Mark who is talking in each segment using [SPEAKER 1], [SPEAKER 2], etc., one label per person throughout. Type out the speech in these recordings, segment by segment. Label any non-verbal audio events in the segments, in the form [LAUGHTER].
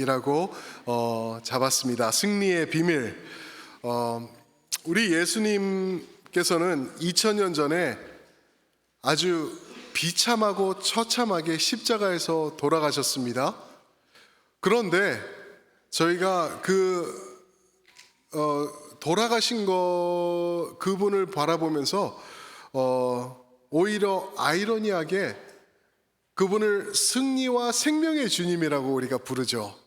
[SPEAKER 1] 비밀이라고 어, 잡았습니다. 승리의 비밀. 어, 우리 예수님께서는 2000년 전에 아주 비참하고 처참하게 십자가에서 돌아가셨습니다. 그런데 저희가 그 어, 돌아가신 거 그분을 바라보면서 어, 오히려 아이러니하게 그분을 승리와 생명의 주님이라고 우리가 부르죠.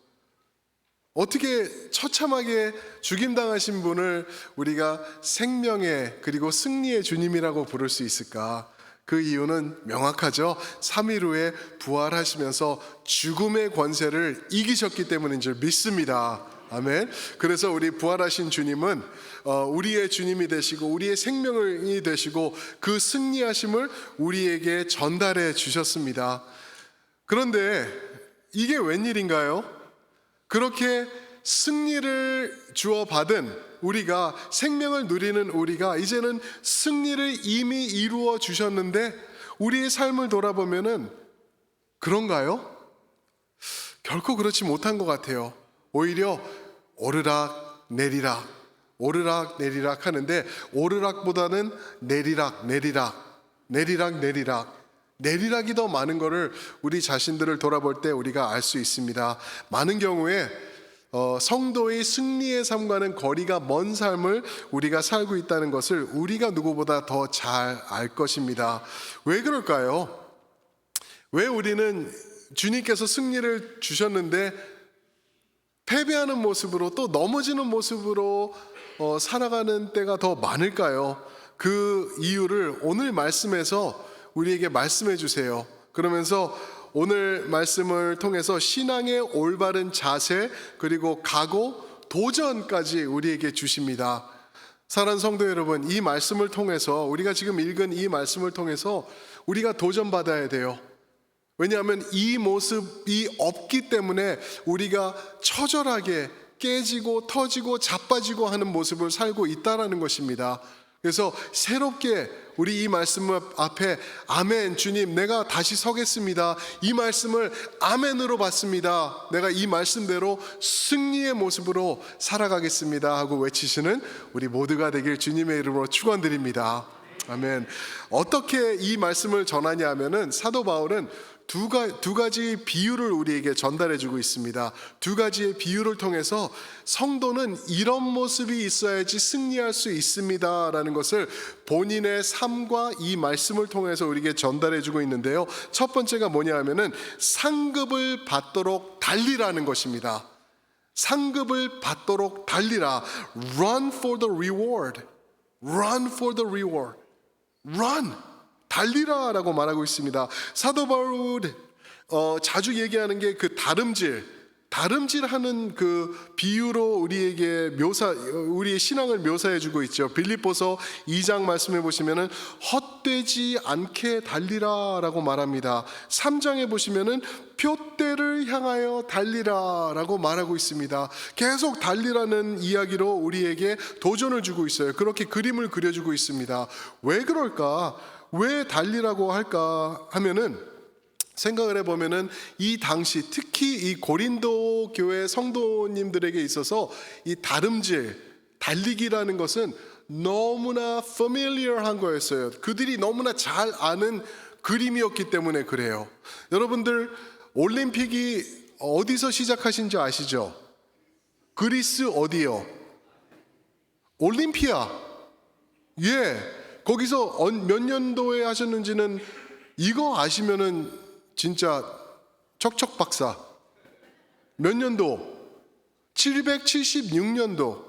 [SPEAKER 1] 어떻게 처참하게 죽임당하신 분을 우리가 생명의 그리고 승리의 주님이라고 부를 수 있을까? 그 이유는 명확하죠. 3일 후에 부활하시면서 죽음의 권세를 이기셨기 때문인 줄 믿습니다. 아멘. 그래서 우리 부활하신 주님은 어, 우리의 주님이 되시고 우리의 생명이 되시고 그 승리하심을 우리에게 전달해 주셨습니다. 그런데 이게 웬일인가요? 그렇게 승리를 주어 받은 우리가 생명을 누리는 우리가 이제는 승리를 이미 이루어 주셨는데 우리의 삶을 돌아보면은 그런가요? 결코 그렇지 못한 것 같아요. 오히려 오르락 내리락 오르락 내리락 하는데 오르락보다는 내리락 내리락 내리락 내리락 내리락이 더 많은 것을 우리 자신들을 돌아볼 때 우리가 알 수 있습니다. 많은 경우에 어, 성도의 승리의 삶과는 거리가 먼 삶을 우리가 살고 있다는 것을 우리가 누구보다 더 잘 알 것입니다. 왜 그럴까요? 왜 우리는 주님께서 승리를 주셨는데 패배하는 모습으로 또 넘어지는 모습으로 어, 살아가는 때가 더 많을까요? 그 이유를 오늘 말씀에서 우리에게 말씀해 주세요. 그러면서 오늘 말씀을 통해서 신앙의 올바른 자세 그리고 각오, 도전까지 우리에게 주십니다. 사랑하는 성도 여러분, 이 말씀을 통해서 우리가 지금 읽은 이 말씀을 통해서 우리가 도전 받아야 돼요. 왜냐하면 이 모습이 없기 때문에 우리가 처절하게 깨지고 터지고 자빠지고 하는 모습을 살고 있다라는 것입니다. 그래서 새롭게 우리 이 말씀 앞에 아멘 주님 내가 다시 서겠습니다. 이 말씀을 아멘으로 받습니다. 내가 이 말씀대로 승리의 모습으로 살아가겠습니다 하고 외치시는 우리 모두가 되길 주님의 이름으로 축원드립니다. 아멘. 어떻게 이 말씀을 전하냐 하면은 사도 바울은 두, 가, 두 가지 비유를 우리에게 전달해 주고 있습니다. 두 가지의 비유를 통해서 성도는 이런 모습이 있어야지 승리할 수 있습니다 라는 것을 본인의 삶과 이 말씀을 통해서 우리에게 전달해 주고 있는데요. 첫 번째가 뭐냐 하면은 상급을 받도록 달리라는 것입니다. 상급을 받도록 달리라. Run for the reward. Run for the reward. Run. 달리라라고 말하고 있습니다. 사도 바울 어, 자주 얘기하는 게 그 다름질, 다름질하는 그 비유로 우리에게 묘사, 우리의 신앙을 묘사해 주고 있죠. 빌립보서 2장 말씀해 보시면은 헛되지 않게 달리라라고 말합니다. 3장에 보시면은 표대를 향하여 달리라라고 말하고 있습니다. 계속 달리라는 이야기로 우리에게 도전을 주고 있어요. 그렇게 그림을 그려주고 있습니다. 왜 그럴까? 왜 달리라고 할까 하면은 생각을 해보면은 이 당시 특히 이 고린도 교회 성도님들에게 있어서 이 다름질, 달리기라는 것은 너무나 familiar한 거였어요. 그들이 너무나 잘 아는 그림이었기 때문에 그래요. 여러분들 올림픽이 어디서 시작하신 줄 아시죠? 그리스 어디요? 올림피아. 예. 거기서 몇 년도에 하셨는지는 이거 아시면은 진짜 척척 박사. 몇 년도? 776년도.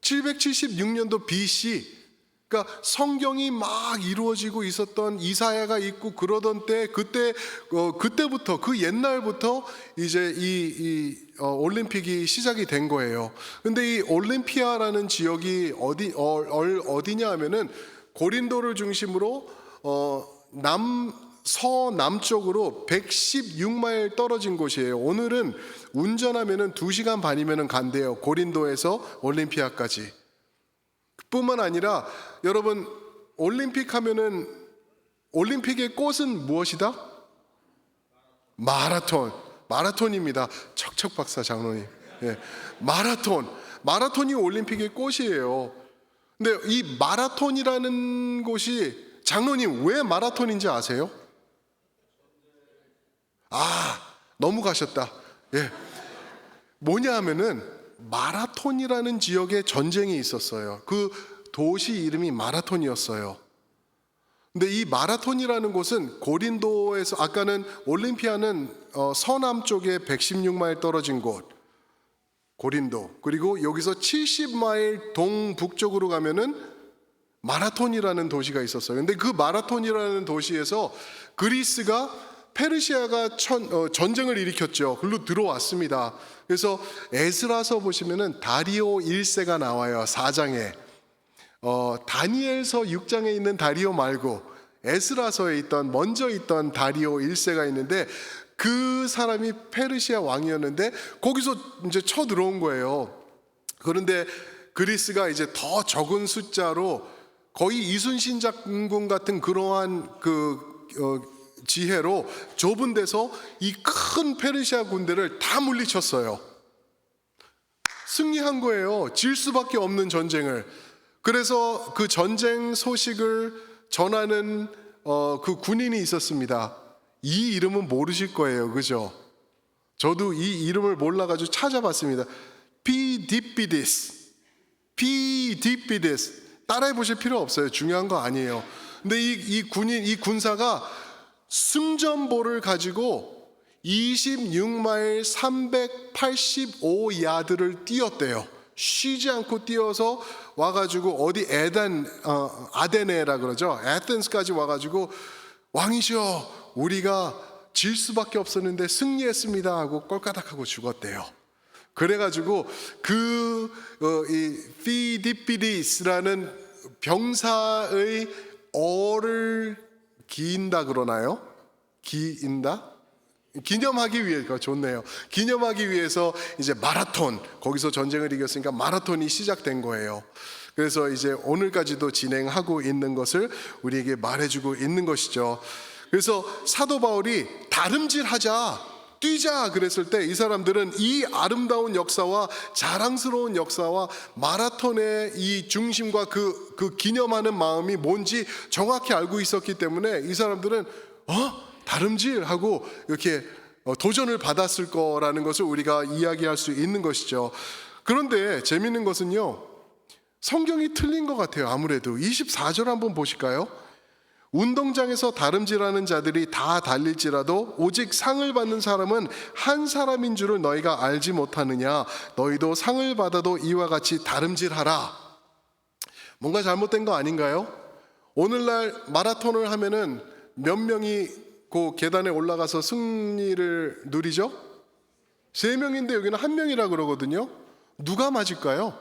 [SPEAKER 1] 776년도 BC. 그러니까 성경이 막 이루어지고 있었던 이사야가 있고 그러던 때 그때 어, 그때부터 그 옛날부터 이제 이, 이 어, 올림픽이 시작이 된 거예요. 근데 이 올림피아라는 지역이 어디 어, 어디냐 하면은 고린도를 중심으로 어, 남 서남쪽으로 116마일 떨어진 곳이에요. 오늘은 운전하면은 2시간 반이면은 간대요. 고린도에서 올림피아까지. 뿐만 아니라 여러분 올림픽 하면은 올림픽의 꽃은 무엇이다? 마라톤. 마라톤입니다. 척척 박사 장로님. 예. 마라톤. 마라톤이 올림픽의 꽃이에요. 근데 이 마라톤이라는 곳이 장로님 왜 마라톤인지 아세요? 아, 너무 가셨다. 예. 뭐냐 하면은 마라톤이라는 지역에 전쟁이 있었어요. 그 도시 이름이 마라톤이었어요. 근데 이 마라톤이라는 곳은 고린도에서 아까는 올림피아는 어, 서남 쪽에 116마일 떨어진 곳 고린도 그리고 여기서 70마일 동북쪽으로 가면은 마라톤이라는 도시가 있었어요. 근데 그 마라톤이라는 도시에서 그리스가 페르시아가 천- 어, 전쟁을 일으켰죠. 글로 들어왔습니다. 그래서 에스라서 보시면은 다리오 1세가 나와요. 4장에. 어, 다니엘서 6장에 있는 다리오 말고 에스라서에 있던 먼저 있던 다리오 1세가 있는데 그 사람이 페르시아 왕이었는데 거기서 이제 쳐 들어온 거예요. 그런데 그리스가 이제 더 적은 숫자로 거의 이순신 장군 같은 그러한 그 어, 지혜로 좁은 데서 이 큰 페르시아 군대를 다 물리쳤어요. 승리한 거예요. 질 수밖에 없는 전쟁을. 그래서 그 전쟁 소식을 전하는 어, 그 군인이 있었습니다. 이 이름은 모르실 거예요. 그죠? 저도 이 이름을 몰라가지고 찾아봤습니다. 피디피디스. 피디피디스. 따라해 보실 필요 없어요. 중요한 거 아니에요. 근데 이, 이 군인, 이 군사가 승전보를 가지고 26마일 385야드를 뛰었대요. 쉬지 않고 뛰어서 와가지고 어디 에단 어, 아데네라 그러죠. 에덴스까지 와가지고 왕이시여 우리가 질 수밖에 없었는데 승리했습니다 하고 꼴까닥하고 죽었대요. 그래가지고 그이 피디피디스라는 병사의 어를 기인다 그러나요? 기인다? 기념하기 위해 그 좋네요. 기념하기 위해서 이제 마라톤 거기서 전쟁을 이겼으니까 마라톤이 시작된 거예요. 그래서 이제 오늘까지도 진행하고 있는 것을 우리에게 말해주고 있는 것이죠. 그래서 사도 바울이 다름질하자. 뛰자 그랬을 때 이 사람들은 이 아름다운 역사와 자랑스러운 역사와 마라톤의 이 중심과 그, 그 기념하는 마음이 뭔지 정확히 알고 있었기 때문에 이 사람들은 어? 다름질 하고 이렇게 어, 도전을 받았을 거라는 것을 우리가 이야기할 수 있는 것이죠. 그런데 재밌는 것은요. 성경이 틀린 것 같아요. 아무래도 24절 한번 보실까요? 운동장에서 다름질하는 자들이 다 달릴지라도 오직 상을 받는 사람은 한 사람인 줄을 너희가 알지 못하느냐 너희도 상을 받아도 이와 같이 다름질하라 뭔가 잘못된 거 아닌가요? 오늘날 마라톤을 하면은 몇 명이 그 계단에 올라가서 승리를 누리죠? 세 명인데 여기는 한 명이라 그러거든요. 누가 맞을까요?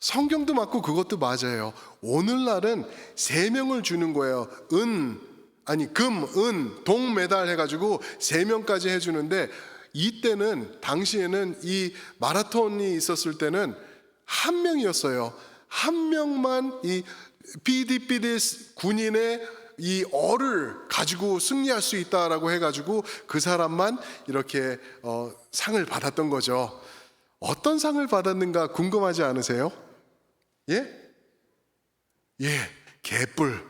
[SPEAKER 1] 성경도 맞고 그것도 맞아요. 오늘날은 세 명을 주는 거예요. 은 아니 금, 은, 동 메달 해가지고 세 명까지 해주는데 이때는 당시에는 이 마라톤이 있었을 때는 한 명이었어요. 한 명만 이 비디비디 군인의 이 어를 가지고 승리할 수 있다라고 해가지고 그 사람만 이렇게 어, 상을 받았던 거죠. 어떤 상을 받았는가 궁금하지 않으세요? 예? 예, 개뿔.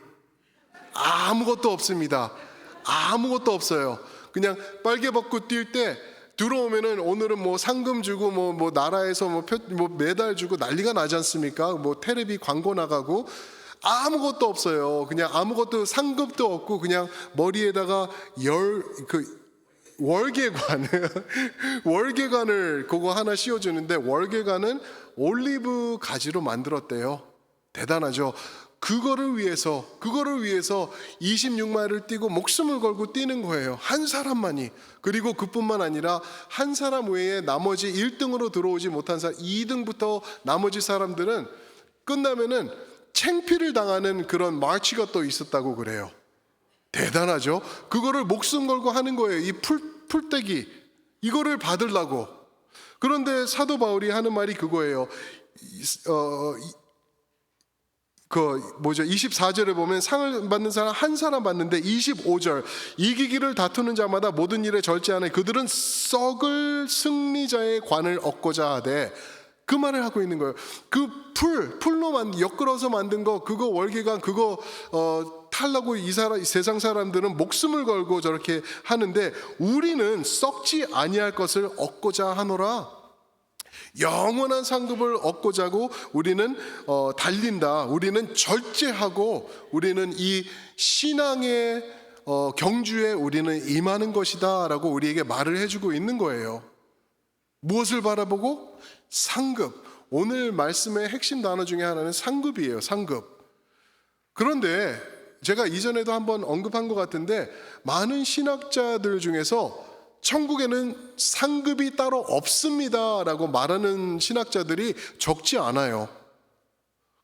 [SPEAKER 1] 아무것도 없습니다. 아무것도 없어요. 그냥 빨개 벗고 뛸 때 들어오면은 오늘은 뭐 상금 주고 뭐, 뭐 나라에서 뭐, 표, 뭐 메달 주고 난리가 나지 않습니까? 뭐 테레비 광고 나가고 아무것도 없어요. 그냥 아무것도 상급도 없고 그냥 머리에다가 열 그 월계관을 [LAUGHS] 월계관을 그거 하나 씌워주는데 월계관은 올리브 가지로 만들었대요. 대단하죠. 그거를 위해서 그거를 위해서 26마일을 뛰고 목숨을 걸고 뛰는 거예요. 한 사람만이. 그리고 그뿐만 아니라 한 사람 외에 나머지 1등으로 들어오지 못한 사람 2등부터 나머지 사람들은 끝나면은 챙피를 당하는 그런 마치가 또 있었다고 그래요. 대단하죠? 그거를 목숨 걸고 하는 거예요. 이 풀, 풀떼기. 이거를 받으려고. 그런데 사도 바울이 하는 말이 그거예요. 이- 어, 이- 그 뭐죠? 24절에 보면 상을 받는 사람 한 사람 받는데 25절 이기기를 다투는 자마다 모든 일에 절제하는 그들은 썩을 승리자의 관을 얻고자 하되 그 말을 하고 있는 거예요. 그 풀, 풀로 만 엮으러서 만든 거 그거 월계관 그거 어 탈라고 이 사람 이 세상 사람들은 목숨을 걸고 저렇게 하는데 우리는 썩지 아니할 것을 얻고자 하노라. 영원한 상급을 얻고자 하고 우리는 어, 달린다. 우리는 절제하고 우리는 이 신앙의 어, 경주에 우리는 임하는 것이다라고 우리에게 말을 해주고 있는 거예요. 무엇을 바라보고 상급. 오늘 말씀의 핵심 단어 중에 하나는 상급이에요. 상급. 그런데 제가 이전에도 한번 언급한 것 같은데 많은 신학자들 중에서 천국에는 상급이 따로 없습니다라고 말하는 신학자들이 적지 않아요.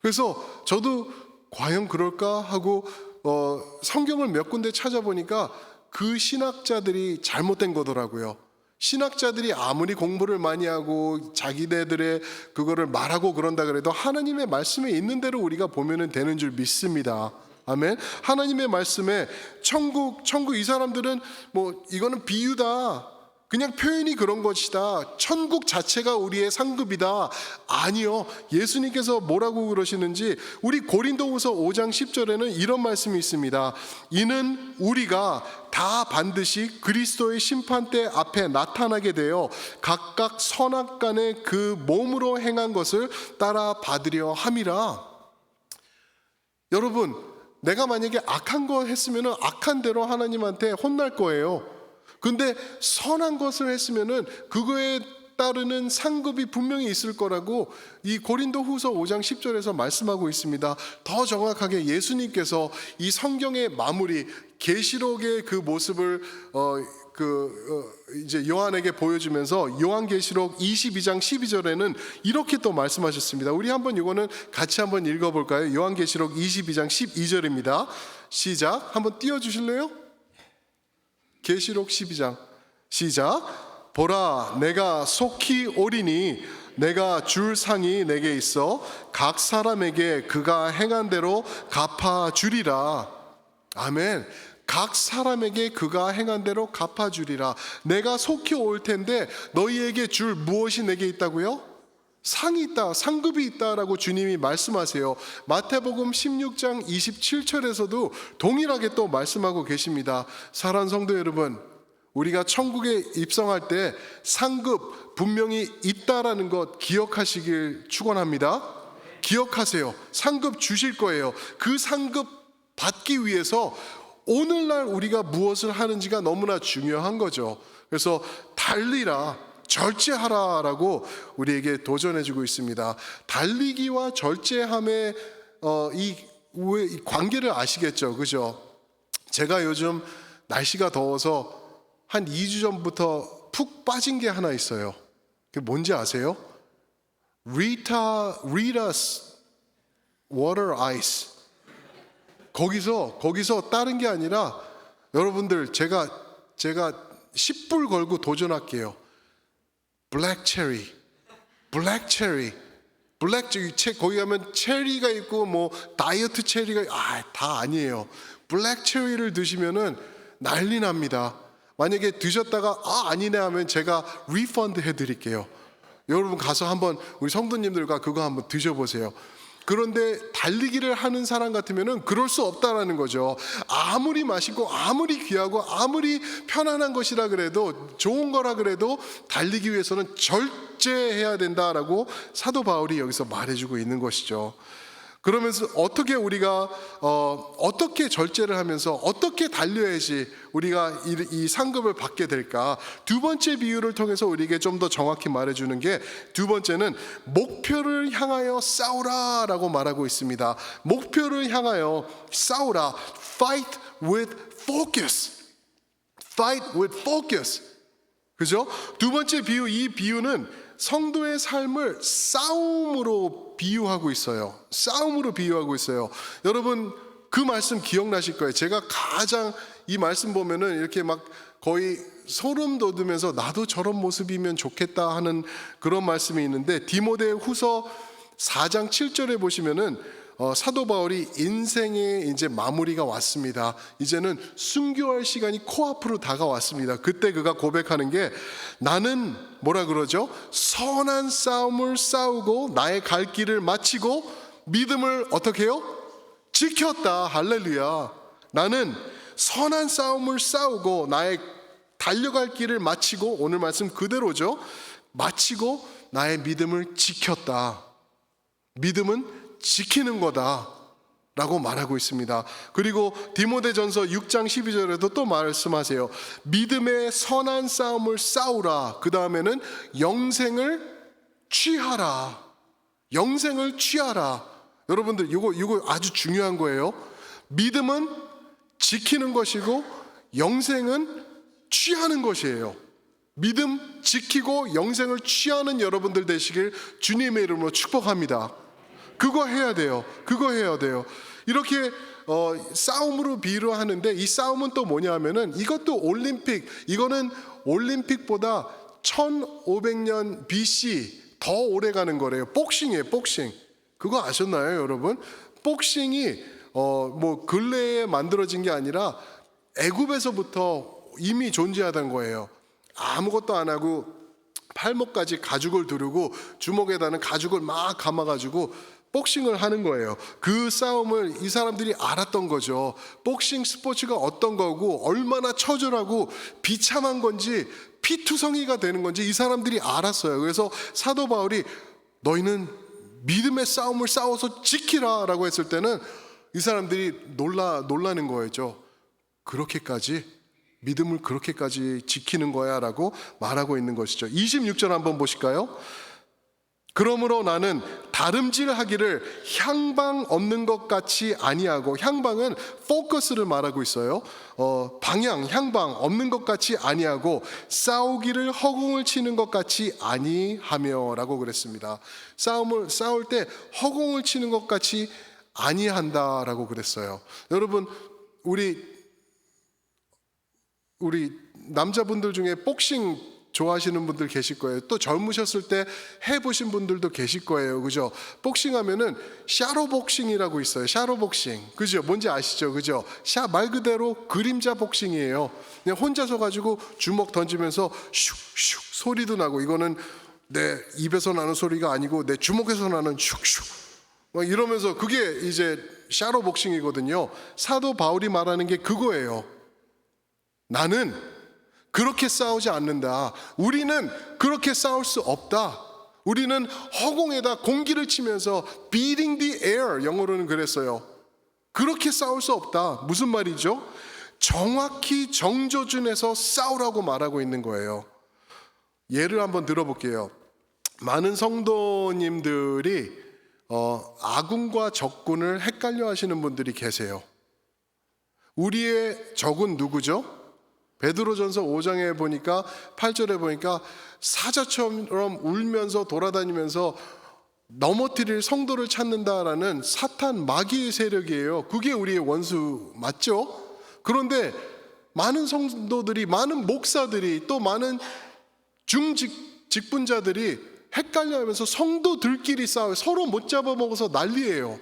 [SPEAKER 1] 그래서 저도 과연 그럴까 하고 어, 성경을 몇 군데 찾아보니까 그 신학자들이 잘못된 거더라고요. 신학자들이 아무리 공부를 많이 하고 자기네들의 그거를 말하고 그런다 그래도 하나님의 말씀에 있는 대로 우리가 보면은 되는 줄 믿습니다. 아멘. 하나님의 말씀에 천국 천국 이 사람들은 뭐 이거는 비유다. 그냥 표현이 그런 것이다. 천국 자체가 우리의 상급이다. 아니요. 예수님께서 뭐라고 그러시는지 우리 고린도후서 5장 10절에는 이런 말씀이 있습니다. 이는 우리가 다 반드시 그리스도의 심판대 앞에 나타나게 되어 각각 선악간에 그 몸으로 행한 것을 따라 받으려 함이라. 여러분, 내가 만약에 악한 거 했으면 악한 대로 하나님한테 혼날 거예요. 근데 선한 것을 했으면은 그거에 따르는 상급이 분명히 있을 거라고 이 고린도 후서 5장 10절에서 말씀하고 있습니다. 더 정확하게 예수님께서 이 성경의 마무리, 계시록의 그 모습을 어, 그 어, 이제 요한에게 보여주면서 요한계시록 22장 12절에는 이렇게 또 말씀하셨습니다. 우리 한번 이거는 같이 한번 읽어볼까요? 요한계시록 22장 12절입니다. 시작. 한번 띄워 주실래요? 계시록 12장 시작. 보라, 내가 속히 오리니 내가 줄 상이 내게 있어 각 사람에게 그가 행한 대로 갚아 주리라. 아멘. 각 사람에게 그가 행한 대로 갚아 주리라. 내가 속히 올 텐데 너희에게 줄 무엇이 내게 있다고요? 상이 있다, 상급이 있다라고 주님이 말씀하세요. 마태복음 16장 27절에서도 동일하게 또 말씀하고 계십니다. 사랑하는 성도 여러분, 우리가 천국에 입성할 때 상급 분명히 있다라는 것 기억하시길 축원합니다. 기억하세요. 상급 주실 거예요. 그 상급 받기 위해서 오늘날 우리가 무엇을 하는지가 너무나 중요한 거죠. 그래서 달리라, 절제하라라고 우리에게 도전해주고 있습니다. 달리기와 절제함의 어, 이, 관계를 아시겠죠, 그죠? 제가 요즘 날씨가 더워서 한 2주 전부터 푹 빠진 게 하나 있어요. 그게 뭔지 아세요? 리타 리타스 워터 아이스. 거기서 거기서 다른 게 아니라 여러분들 제가 제가 10불 걸고 도전할게요. 블랙 체리. 블랙 체리. 블랙 체리 거기 가면 체리가 있고 뭐 다이어트 체리가 아 다 아니에요. 블랙 체리를 드시면은 난리 납니다. 만약에 드셨다가 아 아니네 하면 제가 리펀드 해드릴게요. 여러분 가서 한번 우리 성도님들과 그거 한번 드셔보세요. 그런데 달리기를 하는 사람 같으면은 그럴 수 없다라는 거죠. 아무리 맛있고 아무리 귀하고 아무리 편안한 것이라 그래도 좋은 거라 그래도 달리기 위해서는 절제해야 된다라고 사도 바울이 여기서 말해주고 있는 것이죠. 그러면서 어떻게 우리가 어, 어떻게 절제를 하면서 어떻게 달려야지 우리가 이, 이 상급을 받게 될까? 두 번째 비유를 통해서 우리에게 좀 더 정확히 말해주는 게 두 번째는 목표를 향하여 싸우라라고 말하고 있습니다. 목표를 향하여 싸우라. Fight with focus. Fight with focus. 그죠? 두 번째 비유, 이 비유는 성도의 삶을 싸움으로 비유하고 있어요. 싸움으로 비유하고 있어요. 여러분, 그 말씀 기억나실 거예요. 제가 가장 이 말씀 보면은 이렇게 막 거의 소름 돋으면서 나도 저런 모습이면 좋겠다 하는 그런 말씀이 있는데 디모데 후서 4장 7절에 보시면은 어, 사도 바울이 인생의 이제 마무리가 왔습니다. 이제는 순교할 시간이 코앞으로 다가왔습니다. 그때 그가 고백하는 게 나는 뭐라 그러죠? 선한 싸움을 싸우고 나의 갈 길을 마치고 믿음을 어떻게 해요? 지켰다. 할렐루야. 나는 선한 싸움을 싸우고 나의 달려갈 길을 마치고 오늘 말씀 그대로죠. 마치고 나의 믿음을 지켰다. 믿음은 지키는 거다. 라고 말하고 있습니다. 그리고 디모데전서 6장 12절에도 또 말씀하세요. 믿음의 선한 싸움을 싸우라. 그 다음에는 영생을 취하라. 영생을 취하라. 여러분들 이거 이거 아주 중요한 거예요. 믿음은 지키는 것이고 영생은 취하는 것이에요. 믿음 지키고 영생을 취하는 여러분들 되시길 주님의 이름으로 축복합니다. 그거 해야 돼요. 그거 해야 돼요. 이렇게 어, 싸움으로 비유를 하는데 이 싸움은 또 뭐냐면은 이것도 올림픽 이거는 올림픽보다 1500년 BC 더 오래 가는 거래요. 복싱이에요, 복싱. 그거 아셨나요, 여러분? 복싱이 어, 뭐 근래에 만들어진 게 아니라 애굽에서부터 이미 존재하던 거예요. 아무것도 안 하고 팔목까지 가죽을 두르고 주먹에다는 가죽을 막 감아가지고 복싱을 하는 거예요. 그 싸움을 이 사람들이 알았던 거죠. 복싱 스포츠가 어떤 거고 얼마나 처절하고 비참한 건지 피투성이가 되는 건지 이 사람들이 알았어요. 그래서 사도 바울이 너희는 믿음의 싸움을 싸워서 지키라라고 했을 때는 이 사람들이 놀라 놀라는 거였죠. 그렇게까지 믿음을 그렇게까지 지키는 거야라고 말하고 있는 것이죠. 26절 한번 보실까요? 그러므로 나는 다름질하기를 향방 없는 것 같이 아니하고 향방은 포커스를 말하고 있어요. 어, 방향, 향방 없는 것 같이 아니하고 싸우기를 허공을 치는 것 같이 아니하며라고 그랬습니다. 싸움을 싸울 때 허공을 치는 것 같이 아니한다라고 그랬어요. 여러분 우리 우리 남자분들 중에 복싱 좋아하시는 분들 계실 거예요. 또 젊으셨을 때 해보신 분들도 계실 거예요. 그죠? 복싱 하면은 샤로 복싱이라고 있어요. 샤로 복싱. 그죠? 뭔지 아시죠? 그죠? 샤 말 그대로 그림자 복싱이에요. 그냥 혼자서 가지고 주먹 던지면서 슉슉 소리도 나고 이거는 내 입에서 나는 소리가 아니고 내 주먹에서 나는 슉슉 막 이러면서 그게 이제 샤로 복싱이거든요. 사도 바울이 말하는 게 그거예요. 나는 그렇게 싸우지 않는다. 우리는 그렇게 싸울 수 없다. 우리는 허공에다 공기를 치면서 beating the air 영어로는 그랬어요. 그렇게 싸울 수 없다. 무슨 말이죠? 정확히 정조준에서 싸우라고 말하고 있는 거예요. 예를 한번 들어볼게요. 많은 성도님들이 어, 아군과 적군을 헷갈려 하시는 분들이 계세요. 우리의 적은 누구죠? 베드로전서 5장에 보니까 8절에 보니까 사자처럼 울면서 돌아다니면서 넘어뜨릴 성도를 찾는다라는 사탄 마귀의 세력이에요. 그게 우리의 원수 맞죠? 그런데 많은 성도들이 많은 목사들이 또 많은 중직 직분자들이 헷갈려하면서 성도들끼리 싸워 서로 못 잡아먹어서 난리예요.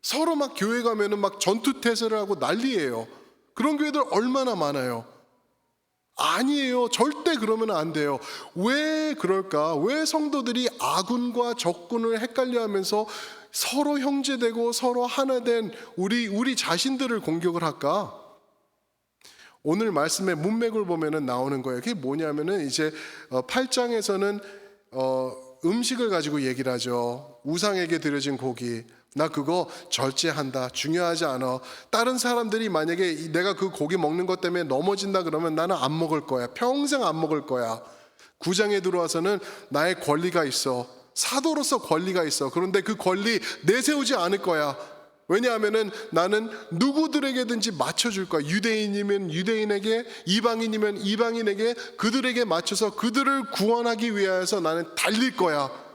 [SPEAKER 1] 서로 막 교회 가면은 막 전투 태세를 하고 난리예요. 그런 교회들 얼마나 많아요. 아니에요. 절대 그러면 안 돼요. 왜 그럴까? 왜 성도들이 아군과 적군을 헷갈려 하면서 서로 형제되고 서로 하나 된 우리 우리 자신들을 공격을 할까? 오늘 말씀의 문맥을 보면은 나오는 거예요. 그게 뭐냐면은 이제 8장에서는 어 음식을 가지고 얘기를 하죠. 우상에게 드려진 고기. 나 그거 절제한다. 중요하지 않아. 다른 사람들이 만약에 내가 그 고기 먹는 것 때문에 넘어진다 그러면 나는 안 먹을 거야. 평생 안 먹을 거야. 구장에 들어와서는 나의 권리가 있어. 사도로서 권리가 있어. 그런데 그 권리 내세우지 않을 거야. 왜냐하면은 나는 누구들에게든지 맞춰줄 거야. 유대인이면 유대인에게, 이방인이면 이방인에게 그들에게 맞춰서 그들을 구원하기 위하여서 나는 달릴 거야.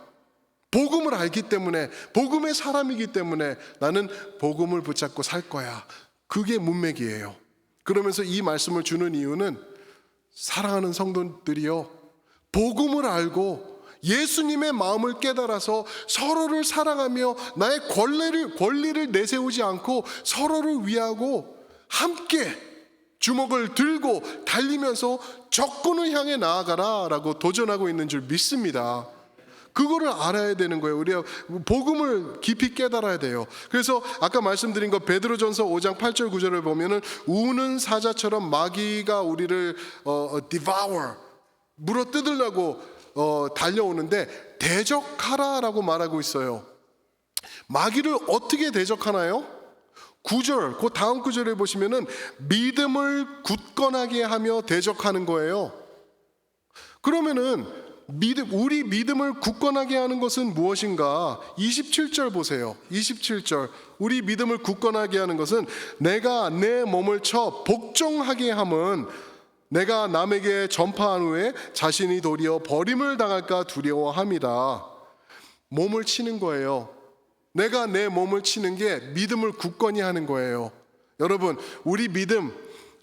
[SPEAKER 1] 복음을 알기 때문에 복음의 사람이기 때문에 나는 복음을 붙잡고 살 거야. 그게 문맥이에요. 그러면서 이 말씀을 주는 이유는 사랑하는 성도들이요. 복음을 알고 예수님의 마음을 깨달아서 서로를 사랑하며 나의 권리를, 권리를 내세우지 않고 서로를 위하고 함께 주먹을 들고 달리면서 적군을 향해 나아가라 라고 도전하고 있는 줄 믿습니다. 그거를 알아야 되는 거예요. 우리가 복음을 깊이 깨달아야 돼요. 그래서 아까 말씀드린 거 베드로전서 5장 8절 9절을 보면은 우는 사자처럼 마귀가 우리를 어, 어, devour 물어 뜯으려고 어, 달려오는데 대적하라라고 말하고 있어요. 마귀를 어떻게 대적하나요? 9절, 그 다음 구절에 보시면은 믿음을 굳건하게 하며 대적하는 거예요. 그러면은 믿음, 우리 믿음을 굳건하게 하는 것은 무엇인가? 27절 보세요. 27절. 우리 믿음을 굳건하게 하는 것은 내가 내 몸을 쳐 복종하게 함은 내가 남에게 전파한 후에 자신이 도리어 버림을 당할까 두려워함이다. 몸을 치는 거예요. 내가 내 몸을 치는 게 믿음을 굳건히 하는 거예요. 여러분, 우리 믿음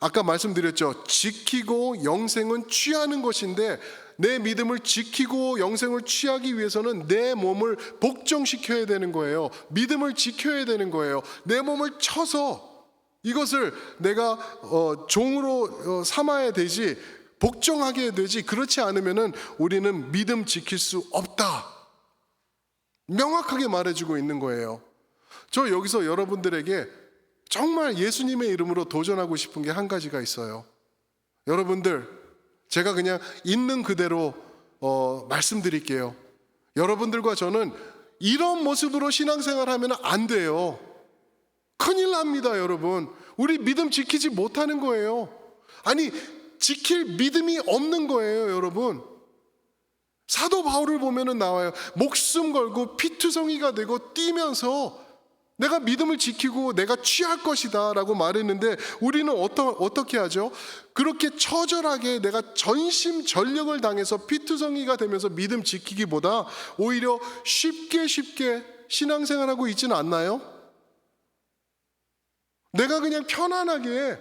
[SPEAKER 1] 아까 말씀드렸죠. 지키고 영생은 취하는 것인데 내 믿음을 지키고 영생을 취하기 위해서는 내 몸을 복종시켜야 되는 거예요. 믿음을 지켜야 되는 거예요. 내 몸을 쳐서 이것을 내가 어, 종으로 어, 삼아야 되지 복종하게 되지 그렇지 않으면은 우리는 믿음 지킬 수 없다. 명확하게 말해주고 있는 거예요. 저 여기서 여러분들에게 정말 예수님의 이름으로 도전하고 싶은 게 한 가지가 있어요. 여러분들, 제가 그냥 있는 그대로 어, 말씀드릴게요. 여러분들과 저는 이런 모습으로 신앙생활 하면 안 돼요. 큰일 납니다, 여러분. 우리 믿음 지키지 못하는 거예요. 아니, 지킬 믿음이 없는 거예요, 여러분. 사도 바울을 보면은 나와요. 목숨 걸고 피투성이가 되고 뛰면서 내가 믿음을 지키고 내가 취할 것이다 라고 말했는데 우리는 어떠, 어떻게 하죠? 그렇게 처절하게 내가 전심 전력을 당해서 피투성이가 되면서 믿음 지키기보다 오히려 쉽게 쉽게 신앙생활하고 있지는 않나요? 내가 그냥 편안하게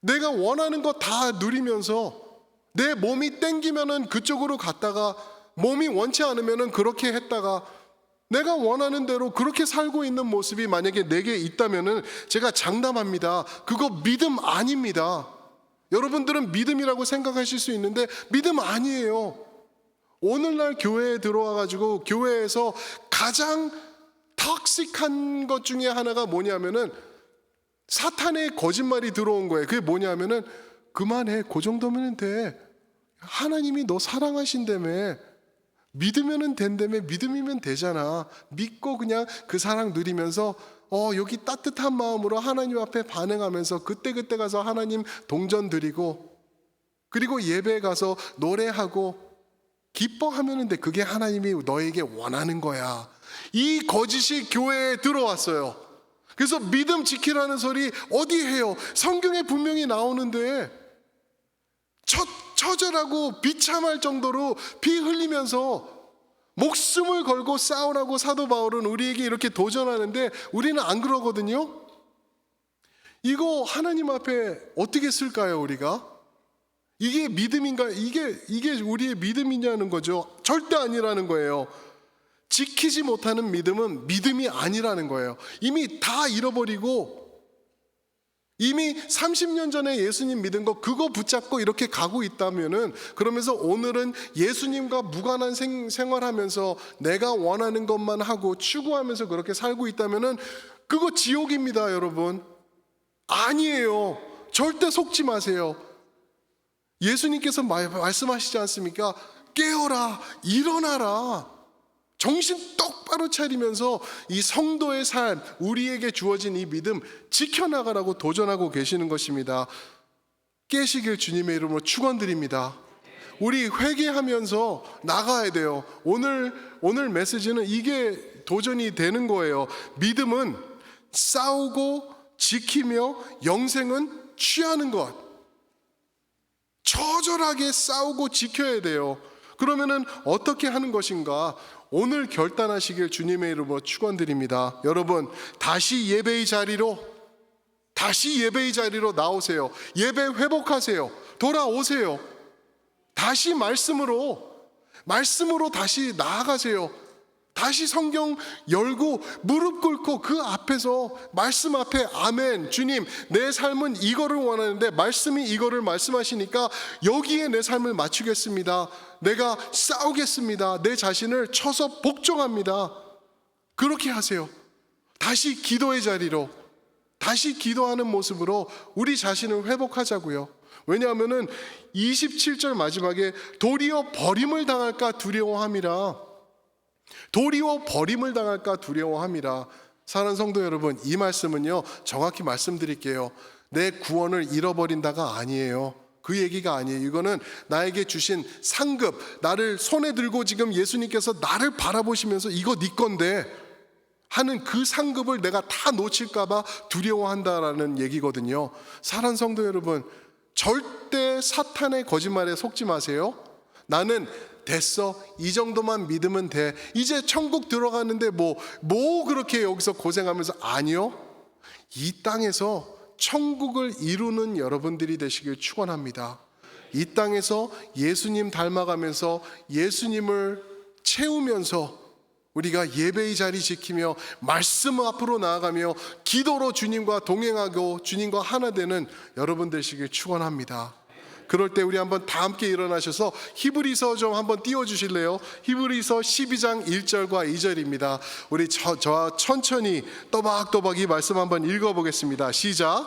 [SPEAKER 1] 내가 원하는 거 다 누리면서 내 몸이 땡기면은 그쪽으로 갔다가 몸이 원치 않으면은 그렇게 했다가 내가 원하는 대로 그렇게 살고 있는 모습이 만약에 내게 있다면은 제가 장담합니다. 그거 믿음 아닙니다. 여러분들은 믿음이라고 생각하실 수 있는데 믿음 아니에요. 오늘날 교회에 들어와 가지고 교회에서 가장 턱식한 것 중에 하나가 뭐냐면은 사탄의 거짓말이 들어온 거예요. 그게 뭐냐면은 그만해. 그 정도면 돼. 하나님이 너 사랑하신다며. 믿으면은 된다며. 믿음이면 되잖아. 믿고 그냥 그 사랑 누리면서 어, 여기 따뜻한 마음으로 하나님 앞에 반응하면서 그때 그때 가서 하나님 동전 드리고 그리고 예배 가서 노래하고 기뻐하면은 돼. 그게 하나님이 너에게 원하는 거야. 이 거짓이 교회에 들어왔어요. 그래서 믿음 지키라는 소리 어디 해요? 성경에 분명히 나오는데 처, 처절하고 비참할 정도로 피 흘리면서 목숨을 걸고 싸우라고 사도 바울은 우리에게 이렇게 도전하는데 우리는 안 그러거든요. 이거 하나님 앞에 어떻게 쓸까요, 우리가? 이게 믿음인가? 이게 이게 우리의 믿음이냐는 거죠. 절대 아니라는 거예요. 지키지 못하는 믿음은 믿음이 아니라는 거예요. 이미 다 잃어버리고 이미 30년 전에 예수님 믿은 거 그거 붙잡고 이렇게 가고 있다면은 그러면서 오늘은 예수님과 무관한 생, 생활하면서 내가 원하는 것만 하고 추구하면서 그렇게 살고 있다면은 그거 지옥입니다, 여러분. 아니에요. 절대 속지 마세요. 예수님께서 말씀하시지 않습니까? 깨어라, 일어나라. 정신 똑바로 차리면서 이 성도의 삶, 우리에게 주어진 이 믿음 지켜나가라고 도전하고 계시는 것입니다. 깨시길 주님의 이름으로 축원드립니다. 우리 회개하면서 나가야 돼요. 오늘 오늘 메시지는 이게 도전이 되는 거예요. 믿음은 싸우고 지키며 영생은 취하는 것. 처절하게 싸우고 지켜야 돼요. 그러면은 어떻게 하는 것인가? 오늘 결단하시길 주님의 이름으로 축원드립니다. 여러분 다시 예배의 자리로 다시 예배의 자리로 나오세요. 예배 회복하세요. 돌아오세요. 다시 말씀으로 말씀으로 다시 나아가세요. 다시 성경 열고 무릎 꿇고 그 앞에서 말씀 앞에 아멘 주님 내 삶은 이거를 원하는데 말씀이 이거를 말씀하시니까 여기에 내 삶을 맞추겠습니다. 내가 싸우겠습니다. 내 자신을 쳐서 복종합니다. 그렇게 하세요. 다시 기도의 자리로 다시 기도하는 모습으로 우리 자신을 회복하자고요. 왜냐하면은 27절 마지막에 도리어 버림을 당할까 두려워함이라. 도리어 버림을 당할까 두려워함이라. 사랑하는 성도 여러분, 이 말씀은요. 정확히 말씀드릴게요. 내 구원을 잃어버린다가 아니에요. 그 얘기가 아니에요. 이거는 나에게 주신 상급, 나를 손에 들고 지금 예수님께서 나를 바라보시면서 이거 네 건데 하는 그 상급을 내가 다 놓칠까봐 두려워한다라는 얘기거든요. 사랑 성도 여러분, 절대 사탄의 거짓말에 속지 마세요. 나는 됐어. 이 정도만 믿으면 돼. 이제 천국 들어가는데 뭐, 뭐 그렇게 여기서 고생하면서 아니요. 이 땅에서 천국을 이루는 여러분들이 되시길 축원합니다. 이 땅에서 예수님 닮아가면서 예수님을 채우면서 우리가 예배의 자리 지키며 말씀 앞으로 나아가며 기도로 주님과 동행하고 주님과 하나 되는 여러분 되시길 축원합니다. 그럴 때 우리 한번 다 함께 일어나셔서 히브리서 좀 한번 띄워 주실래요? 히브리서 12장 1절과 2절입니다. 우리 저, 저와 천천히 또박또박 이 말씀 한번 읽어 보겠습니다. 시작.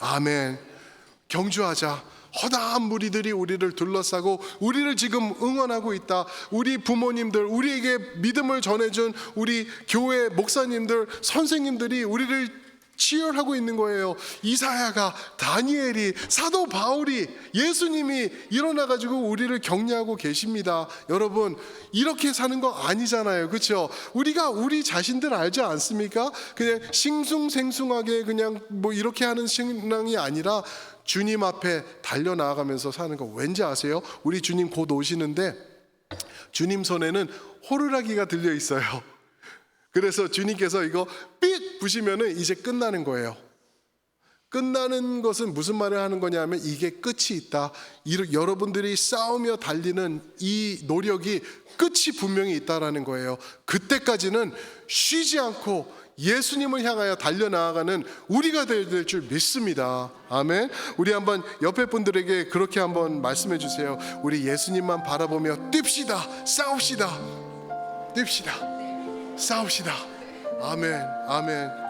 [SPEAKER 1] 아멘. 경주하자. 허다한 무리들이 우리를 둘러싸고 우리를 지금 응원하고 있다. 우리 부모님들, 우리에게 믿음을 전해준 우리 교회 목사님들, 선생님들이 우리를 치열하고 있는 거예요. 이사야가, 다니엘이, 사도 바울이, 예수님이 일어나 가지고 우리를 격려하고 계십니다. 여러분, 이렇게 사는 거 아니잖아요. 그렇죠? 우리가 우리 자신들 알지 않습니까? 그냥 싱숭생숭하게 그냥 뭐 이렇게 하는 신앙이 아니라 주님 앞에 달려 나아가면서 사는 거 왠지 아세요? 우리 주님 곧 오시는데 주님 손에는 호루라기가 들려 있어요. 그래서 주님께서 이거 삑 부시면은 이제 끝나는 거예요. 끝나는 것은 무슨 말을 하는 거냐면 이게 끝이 있다. 이- 여러분들이 싸우며 달리는 이 노력이 끝이 분명히 있다라는 거예요. 그때까지는 쉬지 않고 예수님을 향하여 달려 나아가는 우리가 될 줄 믿습니다. 아멘. 우리 한번 옆에 분들에게 그렇게 한번 말씀해 주세요. 우리 예수님만 바라보며 뜁시다. 싸웁시다. 뜁시다. 싸웁시다. 아멘, 아멘.